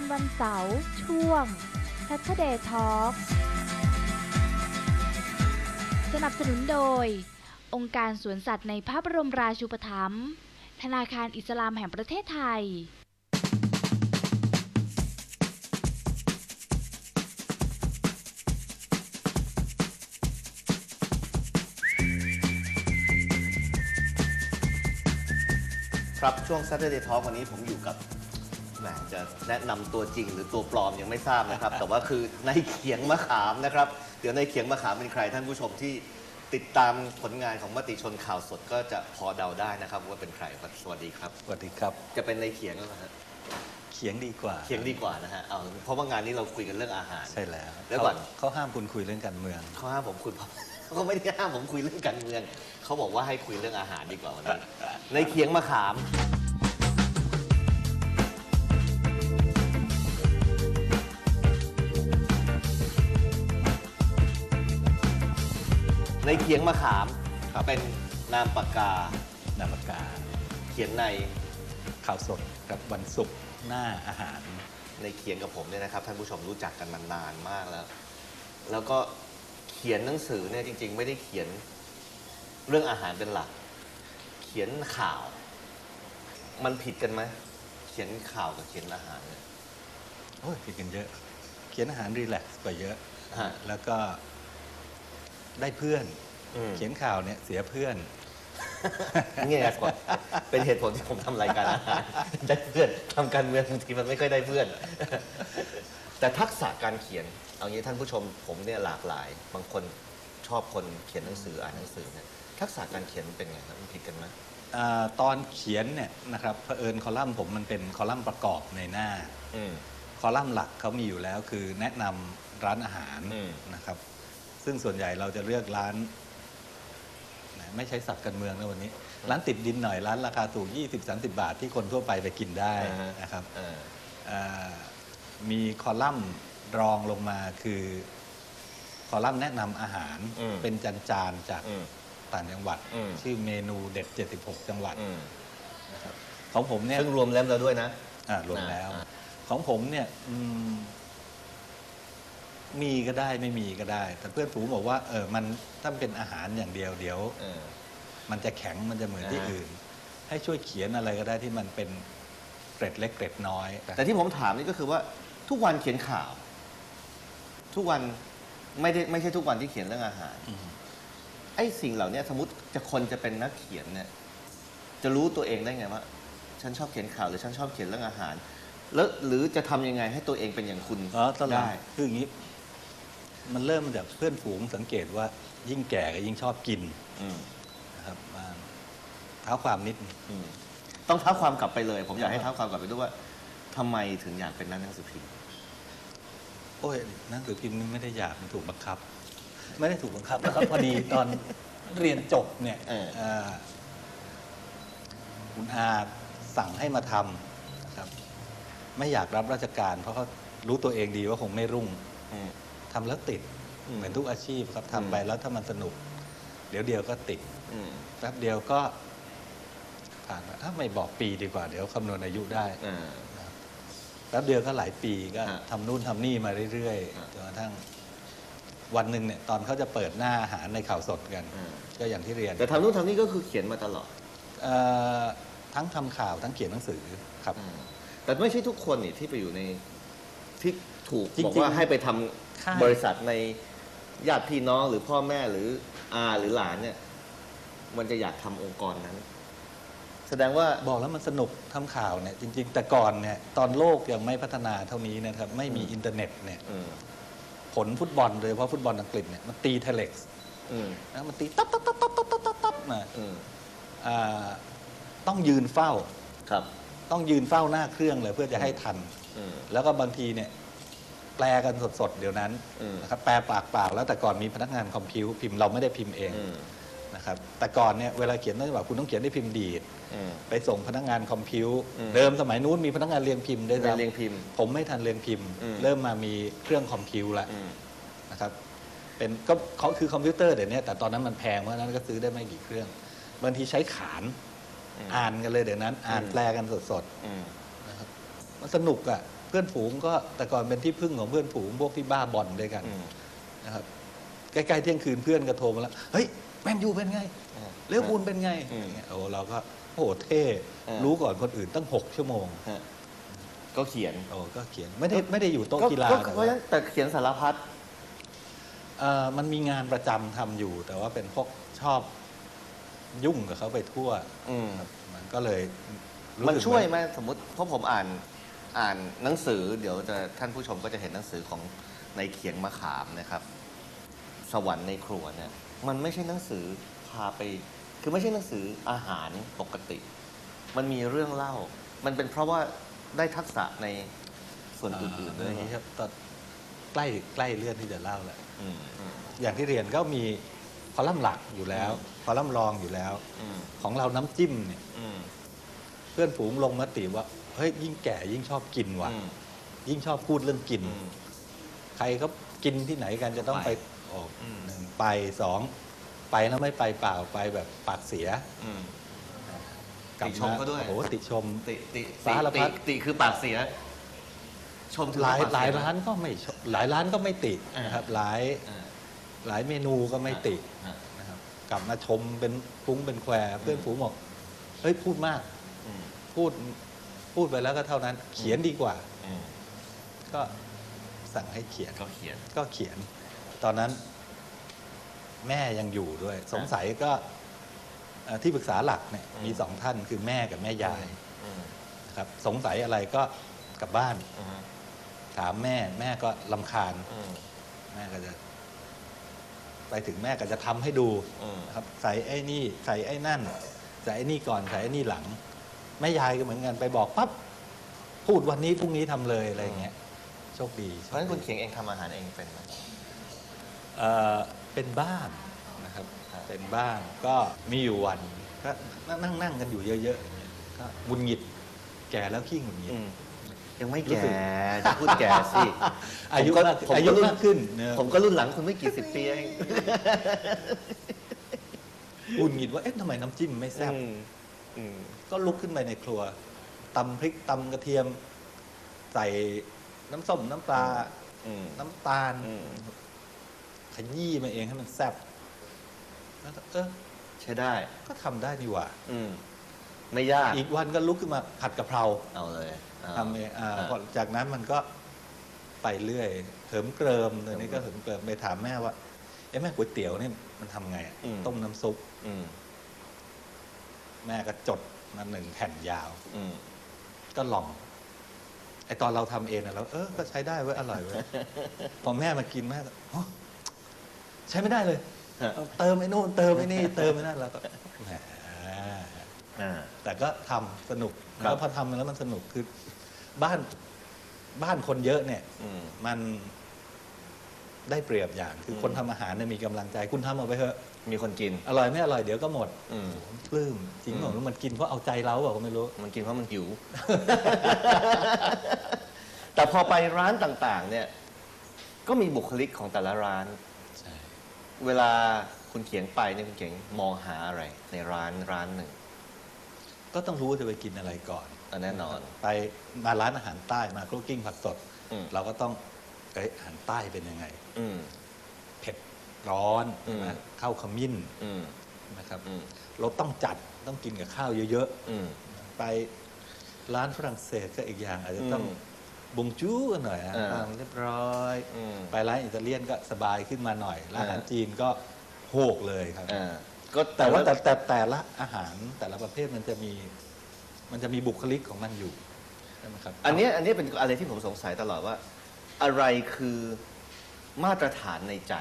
นวันเสาร์ช่วง Saturday Talk สนับสนุนโดย องค์การสวนสัตว์ในพระบรมราชูปถัมภ์ธนาคารอิสลามแห่งประเทศไทย ครับช่วง Saturday Talk วันนี้ผมอยู่กับ แหมจะแนะนำตัวจริงหรือตัวปลอมยังไม่ทราบนะครับ แต่ว่าคือในเขียงมะขามนะครับ เดี๋ยวในเขียงมะขามเป็นใครท่านผู้ชมที่ติดตามผลงานของมติชนข่าวสดก็จะพอเดาได้นะครับ ว่าเป็นใครครับสวัสดีครับ สวัสดีครับ จะเป็นในเขียงแล้วนะฮะเขียงดีกว่าเขียงดีกว่านะฮะเอาเพราะว่างานนี้เราคุยกันเรื่องอาหาร ใช่แล้วแล้วก่อน เขาเขาห้ามคุณคุยเรื่องการเมือง เขาห้ามผมคุยเขาก็ไม่ได้ห้ามผมคุยเรื่องการเมือง เขาบอกว่าให้คุยเรื่องอาหารดีกว่าวันนี้ในเขียงมะขาม ในเขียงมะขามครับ เป็นนามปากกา นามปากกา เขียนในข่าวสดกับวันศุกร์หน้าอาหาร ในเขียนกับผมเนี่ยนะครับท่านผู้ชมรู้จักกันมานานมากแล้ว แล้วก็เขียนหนังสือเนี่ยจริง ๆ ไม่ได้เขียนเรื่องอาหารเป็นหลัก เขียนข่าว มันผิดกันไหมเขียนข่าวกับเขียนอาหารเนี่ย โอ้ยผิดกันเยอะ เขียนอาหารรีแลกซ์กว่าเยอะ ฮะ แล้วก็ ได้เพื่อน อืม เขียนข่าวเนี่ยเสียเพื่อนเงี้ยกว่าเป็นเหตุผลที่ผมทำรายการอาหารได้เพื่อนทำการเมืองบางทีมันไม่ค่อยได้เพื่อน แต่ทักษะการเขียน เอางี้ท่านผู้ชมผมเนี่ยหลากหลาย บางคนชอบคนเขียนหนังสืออ่านหนังสือเนี่ยทักษะการเขียนมันเป็นไงครับมันผิดกันไหม อาตอนเขียนเนี่ยนะครับเผอิญคอลัมน์ผมมันเป็นคอลัมน์ประกอบในหน้า อืม คอลัมน์หลักเขามีอยู่แล้วคือแนะนำร้านอาหารอืม นะครับ ซึ่งส่วนใหญ่เราจะเลือกร้านนะไม่ใช้สับกันเมืองนะวันนี้ ร้านติดดินหน่อยร้านราคาถูก 20-30 บาทที่คนทั่วไปไปกินได้อ่าฮะนะครับเออเอ่อมีคอลัมน์รองลงมาคือคอลัมน์แนะนำอาหารอืมเป็นจานจานๆจากอืมต่างจังหวัดอืมชื่อเมนูเด็ด 76 จังหวัดอืมของผมเนี่ยซึ่งรวมเล่มแล้วด้วยนะอ่ารวมแล้วอ่าของผมเนี่ยอื มมีก็ได้ไม่มีก็ได้ แต่เพื่อนฝูงบอกว่าเออมันถ้าเป็นอาหารอย่างเดียวเดี๋ยว เออ มันจะแข็งมันจะเหมือนที่อ่า อื่น ให้ช่วยเขียนอะไรก็ได้ที่มันเป็นเกร็ดเล็กเกร็ดน้อย แต่ที่ผมถามนี่ก็คือว่าทุกวันเขียนข่าว ทุกวันไม่ได้ไม่ใช่ทุกวันที่เขียนเรื่องอาหารอืม ไอ้สิ่งเหล่านี้สมมติจะคนจะเป็นนักเขียนเนี่ย จะรู้ตัวเองได้ไงว่า ฉันชอบเขียนข่าวหรือฉันชอบเขียนเรื่องอาหาร แล้วหรือจะทำยังไงให้ตัวเองเป็นอย่างคุณอ๋อตอนหลังได้ คืออย่างนี้ มันเริ่มมาจากเพื่อนฝูงสังเกตว่ายิ่งแก่ก็ยิ่งชอบกินอืมนะครับมาเท้าความนิดนึง อืมต้องเท้าความกลับไปเลย ผมอยากให้เท้าความกลับไปด้วยว่าทำไมถึงอยากเป็นนักหนังสือพิมพ์ โอ้ยหนังสือพิมพ์นี่ไม่ได้อยากมันถูกบังคับ ไม่ได้ถูกบังคับนะครับ พอดีตอนเรียนจบเนี่ยเออ เอ่อคุณอาสั่งให้มาทำนะครับ ไม่อยากรับราชการ เพราะเขารู้ตัวเองดีว่าคงไม่รุ่ง อืม ทำแล้วติดอืมเหมือนทุกอาชีพครับอืมทำไปแล้วถ้ามันสนุก เดี๋ยวเดียวก็ติดอืมแป๊บเดียวก็ผ่านมาถ้าไม่บอกปีดีกว่า เดี๋ยวคำนวณอายุได้อ่าแป๊บเดียวก็หลายปีก็ฮะทำนู่นทำนี่มาเรื่อยฮะๆจนกระทั่งวันหนึ่งเนี่ยตอนเขาจะเปิดหน้าอาหารในข่าวสดกันอืมก็อย่างที่เรียน แต่ทำนู่นทำนี่ก็คือเขียนมาตลอดเอ่อทั้งทำข่าวทั้งเขียนหนังสือครับอืมแต่ไม่ใช่ทุกคนนี่ที่ไปอยู่ในที่ถูกจริงๆบอกว่าให้ไปทำค่าย บริษัทในญาติพี่น้องหรือพ่อแม่หรืออาหรือหลานเนี่ย มันจะอยากทำองค์กรนั้น แสดงว่า บอกแล้วมันสนุกทำข่าวเนี่ยจริง ๆ แต่ก่อนเนี่ยตอนโลกยังไม่พัฒนาเท่านี้นะครับ ไม่มีอืมอินเทอร์เน็ตเนี่ยอืมผลฟุตบอลโดยเฉพาะฟุตบอลอังกฤษเนี่ยมันตีเทเล็กซ์อืมนะมันตีตับตับตับตับตับตับตับตับมาอืมอ่าต้องยืนเฝ้า ครับ ต้องยืนเฝ้าหน้าเครื่องเลยเพื่อจะให้ทัน อืม แล้วก็บางทีเนี่ย แปลกันสดๆ เดี๋ยวนั้นอืมนะครับแปลปากเปล่าแล้วแต่ก่อนมีพนักงานคอมพิวพิมพ์เราไม่ได้พิมพ์เองอืมนะครับแต่ก่อนเนี่ยเวลาเขียนต้นฉบับคุณต้องเขียนด้วยพิมพ์ดีดอืมไปส่งพนักงานคอมพิวอืมเดิมสมัยนู้นมีพนักงานเรียงพิมพ์ด้วยเรียนซ้ำเรียงพิมพ์ผมไม่ทันเรียงพิมพ์อืมเริ่มมามีเครื่องคอมพิวแล้วอืมนะครับเป็นก็เขาคือคอมพิวเตอร์เดี๋ยวนี้แต่ตอนนั้นมันแพงเพราะฉะนั้นก็ซื้อได้ไม่กี่เครื่องบางทีใช้ขานอืมอ่านกันเลยเดี๋ยวนั้น อ่านอืมแปลกันสดอืมๆนะครับมันสนุกอะ่ะ เพื่อนฝูงก็แต่ก่อนเป็นที่พึ่งของเพื่อนฝูงพวกที่บ้าบอลด้วยกันอืมนะครับใกล้ๆเที่ยงคืนเพื่อนก็โทรมาแล้วเฮ้ยแมนยูเป็นไงอ่าเลี้ยวบูลเป็นไงอืมอย่างเงี้ยโอ้เราก็โอ้โหเท่อ่ารู้รู้ก่อนคนอื่นตั้งหกชั่วโมงฮะก็เขียนโอ้ก็เขียนไม่ได้ไม่ได้อยู่โต๊ะกีฬาก็แต่เพราะฉะนั้นแต่เขียนสารพัดเอ่อมันมีงานประจำทำอยู่ แต่ว่าเป็นพวกชอบยุ่งกับเขาไปทั่วอืมครับมันก็เลยรู้มันสึกช่วยเหไหมสมมติเพราะผมอ่าน อ่านหนังสือเดี๋ยวจะท่านผู้ชมก็จะเห็นหนังสือของในเขียงมะขามนะครับ สวรรค์ในครัวเนี่ยมันไม่ใช่หนังสือพาไปคือไม่ใช่หนังสืออาหารปกติ มันมีเรื่องเล่า มันเป็นเพราะว่าได้ทักษะในส่วนอื่นๆด้วยนี้นะคครัรับบตอนใกล้ใกล้เรื่องที่จะเล่าแหละอืมอืม อย่างที่เรียนก็มีคอลัมน์หลักอยู่แล้วอืมคอลัมน์รองอยู่แล้ว อืม ของเราน้ำจิ้มเนี่ยอืม เพื่อนฝูงลงมติว่า เฮ้ยยิ่งแก่ยิ่งชอบกินว่ะ อืม ยิ่งชอบพูดเรื่องกิน อืม ใครเขากินที่ไหนกันจะต้องไปไปออกอืม หนึ่งไปสองไปแล้วไม่ไปเปล่าไปแบบปากเสียอืม กลับติชมเขาด้วย โอ้โหติชม ติติสารพัดติติคือปากเสีย ชมถึงหลายปกเสี หลายร้านก็ไม่ชมหลายร้านก็ไม่ติอ่าน นะครับหลายอ่าหลายเมนูก็ไม่ติอ่านะครับกลับมาชมเป็นฟุ้งเป็นแควเพื่อนฝูงบอกเฮ้ยพูดมาก อืม พูด พูดไปแล้วก็เท่านั้น เขียนดีกว่า อืมก็สั่งให้เขียน ก็เขียน ก็เขียน ตอนนั้นแม่ยังอยู่ด้วย สงสัยก็เอ่อที่ปรึกษาหลักเนี่ยอืม มีสองท่านคือแม่กับแม่ยายอืมครับ สงสัยอะไรก็กลับบ้าน อืมถามแม่แม่ก็ลำคาญ อืมแม่ก็จะ ไปถึงแม่ก็จะทำให้ดูอืมนะครับ ใส่ไอ้นี่ ใส่ไอ้นั่น ใส่ไอ้นี่ก่อนใส่ไอ้นี่หลัง แม่ยายก็เหมือนกันไปบอกปั๊บพูดวันนี้พรุ่งนี้ทำเลยอะไรอย่างเงี้ยโชคดีเพราะฉะนั้นคุณเขียงเองทำอาหารเองเป็นไหมเอ่อเป็นบ้านนะครับครับเป็นบ้านก็มีอยู่วันก็นั่งนั่งกันอยู่เยอะๆอย่างเงี้ยก็หงุนหงิดแก่แล้วขี้หงุนหงิดอืมยังไม่รู้แก่สึกจะพูดแก่สิอายุผมก็มากผมอาก็ยุรุ่นมากขึ้นเนอะผมก็รุ่นหลังคุณไม่กี่สิบปีเองหงุนหงิดว่าเอ๊ะทำไมน้ำจิ้มไม่แซ่บ อืมอืม ก็ลุกขึ้นไปในครัวตำพริกตำกระเทียม ใส่น้ำส้มน้ำปลา อืม น้ำตาลอืม ขยี้มาเองให้มันแซ่บแล้วก็เออใช้ได้ ก็ทำได้นี่หว่า อืม ไม่ยาก อีกวันก็ลุกขึ้นมาผัดกะเพราเอาเลยาทำเองอ่าอ่าพอจากนั้นมันก็ไปเรื่อยเถิมเกริมตอนนี้ก็เถิมเกริมไปถามแม่ว่าเอ๊ะแม่ก๋วยเตี๋ยวนี่มันทำไงอะต้มน้ำซุป อืม แม่ก็จดมาหนึ่งแผ่นยาว อืมก็ลอง ไอตอนเราทำเองนะเราเออก็ใช้ได้เว้ยอร่อยเว้ย พอแม่มากินแม่ก็อ๋อใช้ไม่ได้เลยฮะเอาเติมไอ้นู่นเติมไอ้นี่เติมไอ้นั่นแล้วก็แหม อ่า แต่ก็ทำสนุกครับ แล้วพอทำแล้วมันสนุกคือบ้านบ้านคนเยอะเนี่ย อืม มัน ได้เปรียบอย่าง คืออมคนทำอาหารเนี่ยมีกำลังใจคุณทำเอาไปเถอะมีคนกิน อร่อยไม่อร่อยเดี๋ยวก็หมดอืมปลื้มจริงอืมเหรอมันกินเพราะเอาใจเราเปล่าก็ไม่รู้ มันกินเพราะมันหิว แต่พอไปร้านต่างๆ เนี่ย ก็มีบุคลิกของแต่ละร้านใช่เวลาคุณเขียงไปเนี่ยคุณเขียงมองหาอะไร ในร้านร้านหนึ่ง ก็ต้องรู้ว่าจะไปกินอะไรก่อนอะแน่นอน ไปมาร้านอาหารใต้มาคลุกกิ้งผักสดอืมเราก็ต้อง เอ้ยอาหารใต้เป็นยังไง อืม เผ็ดร้อนอืม นะข้าวขมิ้นอืม นะครับ อืม เราต้องจัดต้องกินกับข้าวเยอะอืม ๆ ไปร้านฝรั่งเศสก็อีกอย่าง อาจจะต้องอืมบงจู้กันหน่อยนะอ่า อ่าเรียบร้อย อืม ไปร้านอิตาเลียนก็สบายขึ้นมาหน่อยร้านอาหารอ่า จีนก็โหกเลยครับ อ่าก็แต่ว่าแต่แต่แต่ละอาหารแต่ละประเภทมันจะมี มันจะมีบุคลิกของมันอยู่ใช่ไหมครับ อันเนี้ยอันเนี้ยเป็นอะไรที่ผมสงสัยตลอดว่า อะไรคือมาตรฐานในใจ